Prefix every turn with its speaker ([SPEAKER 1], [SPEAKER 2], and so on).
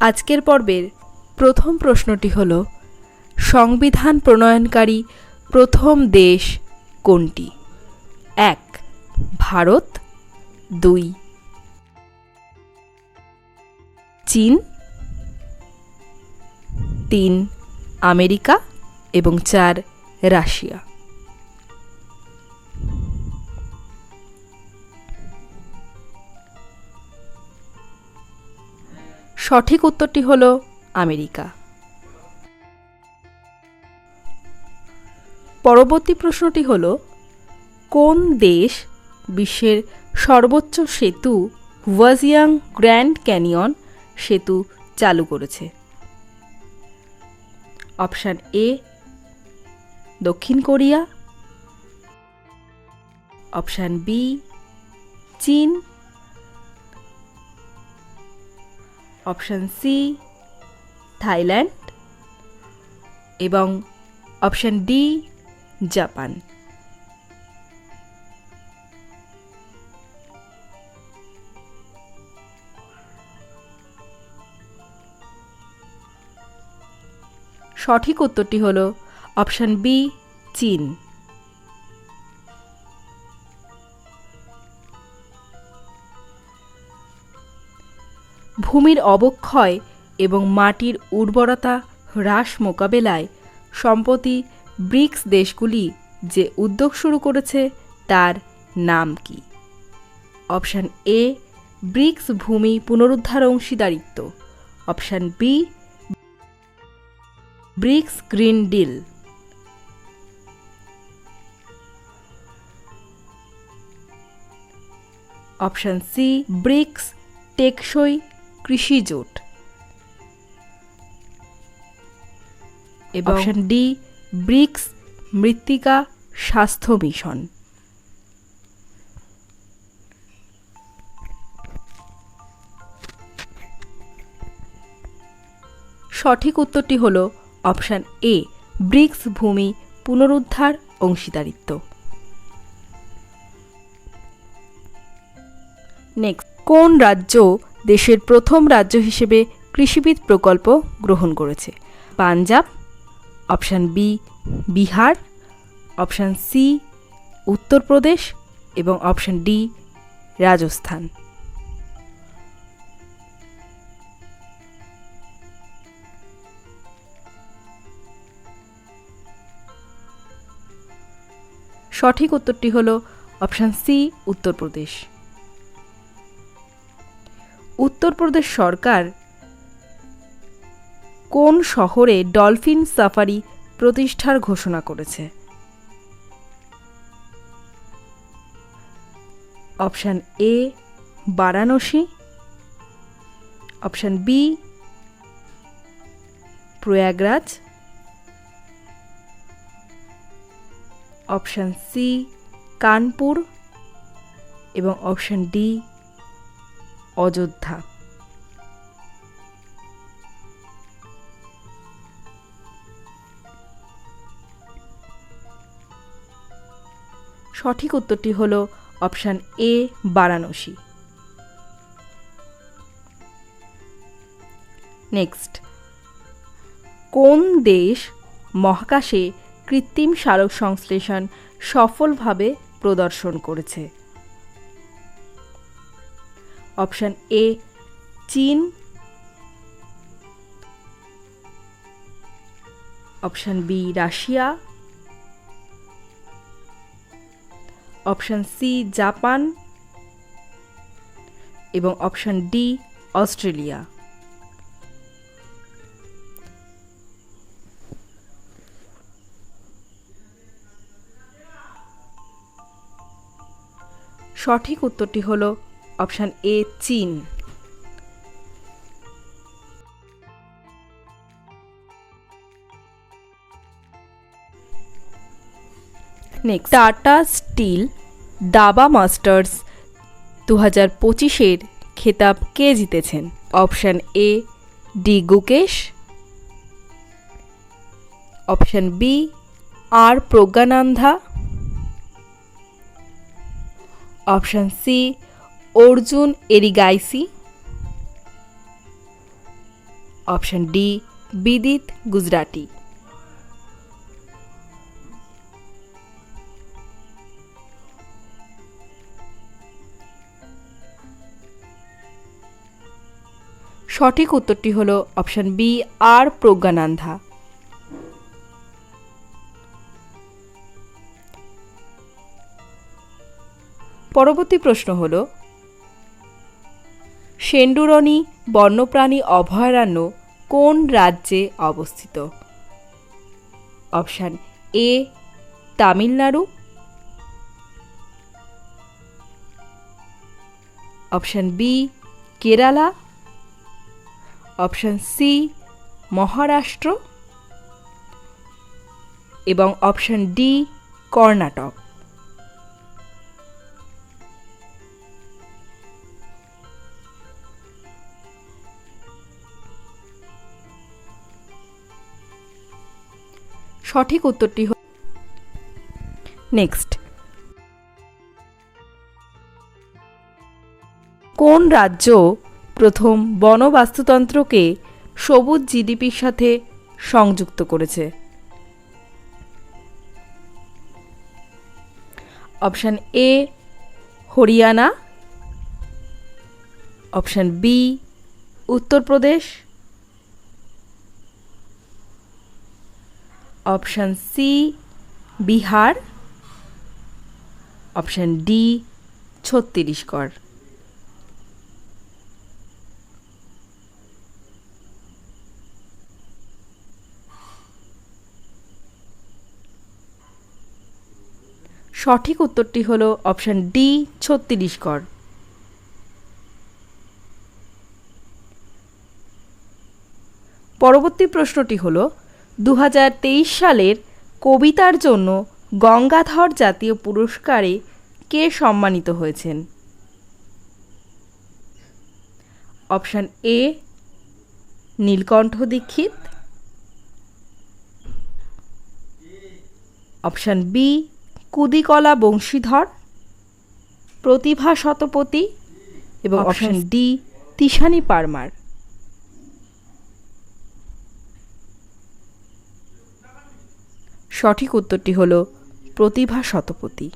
[SPEAKER 1] আজকের পর্বের প্রথম প্রশ্নটি হল, সংবিধান প্রণয়নকারী প্রথম দেশ কোনটি? এক, ভারত। দুই, চীন। তিন, আমেরিকা। এবং চার, রাশিয়া। সঠিক উত্তরটি হল আমেরিকা। পরবর্তী প্রশ্নটি হল, কোন দেশ বিশ্বের সর্বোচ্চ সেতু ওয়াজিয়াং গ্র্যান্ড ক্যানিয়ন সেতু চালু করেছে? অপশান এ, দক্ষিণ কোরিয়া। অপশান বি, চীন। অপশান সি থাইল্যান্ড এবং অপশান ডি জাপান। সঠিক উত্তরটি হল অপশান বি চীন। ভূমির অবক্ষয় এবং মাটির উর্বরতা হ্রাস মোকাবেলায় সম্প্রতি ব্রিক্স দেশগুলি যে উদ্যোগ শুরু করেছে তার নাম কি? অপশান এ, ব্রিক্স ভূমি পুনরুদ্ধার অংশীদারিত্ব। Option B, BRICS green deal. Option C, BRICS টেকসই কৃষি জোট। এবং অপশন ডি ব্রিক্স মৃত্তিকা স্বাস্থ্য মিশন। সঠিক উত্তরটি হল অপশান এ ব্রিক্স ভূমি পুনরুদ্ধার অংশীদারিত্ব। নেক্সট কোন রাজ্য দেশের প্রথম রাজ্য হিসেবে কৃষিবিদ প্রকল্প গ্রহণ করেছে। Punjab, option B Bihar, option C Uttar Pradesh এবং অপশান ডি রাজস্থান। সঠিক উত্তরটি হল অপশান সি উত্তরপ্রদেশ। উত্তরপ্রদেশ সরকার কোন শহরে ডলফিন সাফারি প্রতিষ্ঠার ঘোষণা করেছে? Option A, Varanasi. Option B, Prayagraj. Option C, Kanpur. এবং অপশান ডি অযোধ্যা। সঠিক উত্তরটি হল অপশান এ, বারাণসী। নেক্সট। কোন দেশ মহাকাশে কৃত্রিম সারক সংশ্লেষণ সফলভাবে প্রদর্শন করেছে? অপশান এ, চীন। Option B, Russia. Option C, Japan. এবং অপশান ডি, অস্ট্রেলিয়া। সঠিক উত্তরটি হল অপশান এ, চীন। নেক্সট টাটা স্টিল দাবা মাস্টার্স দু হাজার পঁচিশের খেতাব কে জিতেছেন? Option A, D Gukesh. Option B, R Praggnanandhaa. Option C Arjun Erigaisi. Option D Vidit Gujrathi. সঠিক উত্তরটি হল অপশন বি আর প্রজ্ঞানান্ধা পরবর্তী প্রশ্ন হল সেন্ডুরনি বন্যপ্রাণী অভয়ারণ্য কোন রাজ্যে অবস্থিত? Option A, Tamil Nadu. Option B, Kerala. Option C, Maharashtra. এবং অপশান ডি, কর্ণাটক। সঠিক উত্তরটি হল নেক্সট কোন রাজ্য প্রথম বনবাস্তুতন্ত্রকে সবুজ জিডিপির সাথে সংযুক্ত করেছে? Option A, Haryana. Option B, Uttar Pradesh. Option C Bihar. Option D Chhattisgarh. সঠিক উত্তরটি হল অপশান ডি ছত্তিশগড়। পরবর্তী প্রশ্নটি হল দু হাজার তেইশ সালের কবিতার জন্য গঙ্গাধর জাতীয় পুরস্কারে কে সম্মানিত হয়েছেন? Option A Neelkanth Dixit. Option B Kudikala Banshidhar. Pratibha Satpathy. এবং অপশান ডি তিশানি পারমার। সঠিক উত্তরটি হল প্রতিভা শতপথী।